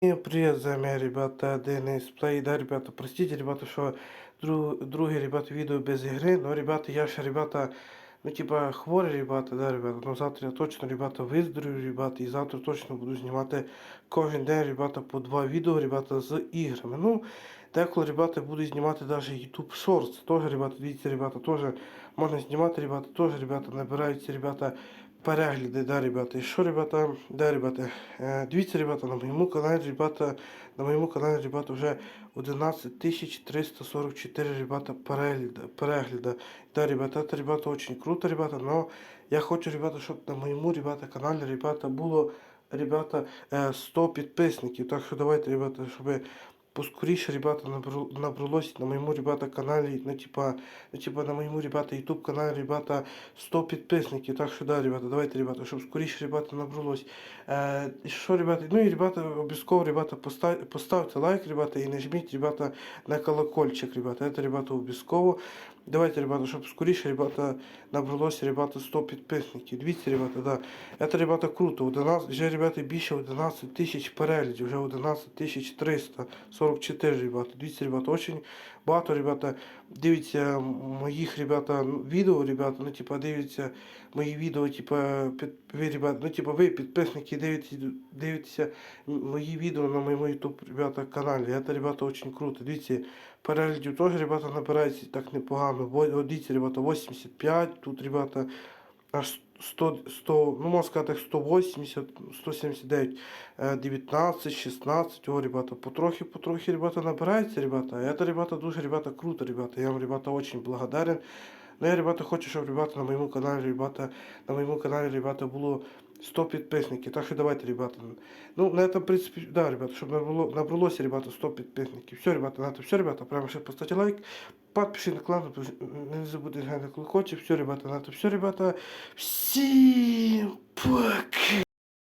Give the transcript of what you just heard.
Привет, за вами, ребята, Денис Плей. Да, ребята, простите, ребята, що друг, другие, ребята, видео без игры, Но, ребята, я ще, ребята, ну, типа, хворый, ребята, да, ребята. Но завтра я точно, ребята, виздоровлю, ребята, і завтра точно буду знімати кожен день, ребята, по два відео, ребята, з іграми. Ну, деколи, ребята, буду знімати даже YouTube Shorts. Тоже, ребята, дивіться, ребята, тоже можна знімати, ребята, тоже, ребята, набираються, ребята, перегляди, да, ребята. І що, ребята, да, ребята, е, дивіться, ребята, на моєму каналі, ребята, на моєму каналі, ребята, вже 11 344, ребята, перегляда, перегляда. Да, ребята, это, ребята, очень круто, ребята, но я хочу, ребята, щоб на моєму, ребята, каналі, ребята, було, ребята, е, 100 підписників. Так що давайте, ребята, щоб поскоріше, ребята, набралось на моєму, ребята, каналі, ну, типа, ну, типа, на моєму, ребята, YouTube каналі, ребята, 100 підписників. Так що, да, ребята, давайте, ребята, щоб скоріше, ребята, набралось. Е, що, ребята, ну і, ребята, обов'язково, ребята, постав, поставте лайк, ребята, і нажміть, ребята, на колокольчик, ребята. Это, ребята, обов'язково. Давайте, ребята, щоб скоріше, ребята, набралося, ребята, 100 підписників. Дивіться, ребята, да. Это, ребята, круто. 11, вже, ребята, більше 11 тисяч переглядів, вже 11 тисяч 344, ребята. Дивіться, ребята, очень багато, ребята, дивіться моїх, ребята, відео, ребята, ну, типа, дивіться мої відео, типа, під, ви, ребята, ну, типа, ви, підписники, дивитесь, дивитеся мої відео на моєму YouTube, ребята, каналі. Это, ребята, очень круто. Дивіться, переглядів теж, ребята, набирається так непогано. Дивіться, ребята, 85, тут, ребята, аж 100, 100 ну, можна сказати, 180, 179, е, 19, 16, о, ребята, потрохи, потрохи, ребята, набирается, ребята. Это, ребята, дуже, ребята, круто, ребята. Я вам, ребята, очень благодарен. Ну, я, ребята, хочу, щоб, ребята, на моєму каналі, ребята, на моєму каналі, ребята, було 100 підписників. Так що давайте, ребята. Ну, на этом, в принципе, да, ребята, щоб набрало, набралося, ребята, 100 підписників. Все, ребята, на этом все, ребята, прямо ще поставьте лайк, Подпиши на канал, не забудьте на колокольчик. Все, ребята, на этом все, ребята. Всім пока!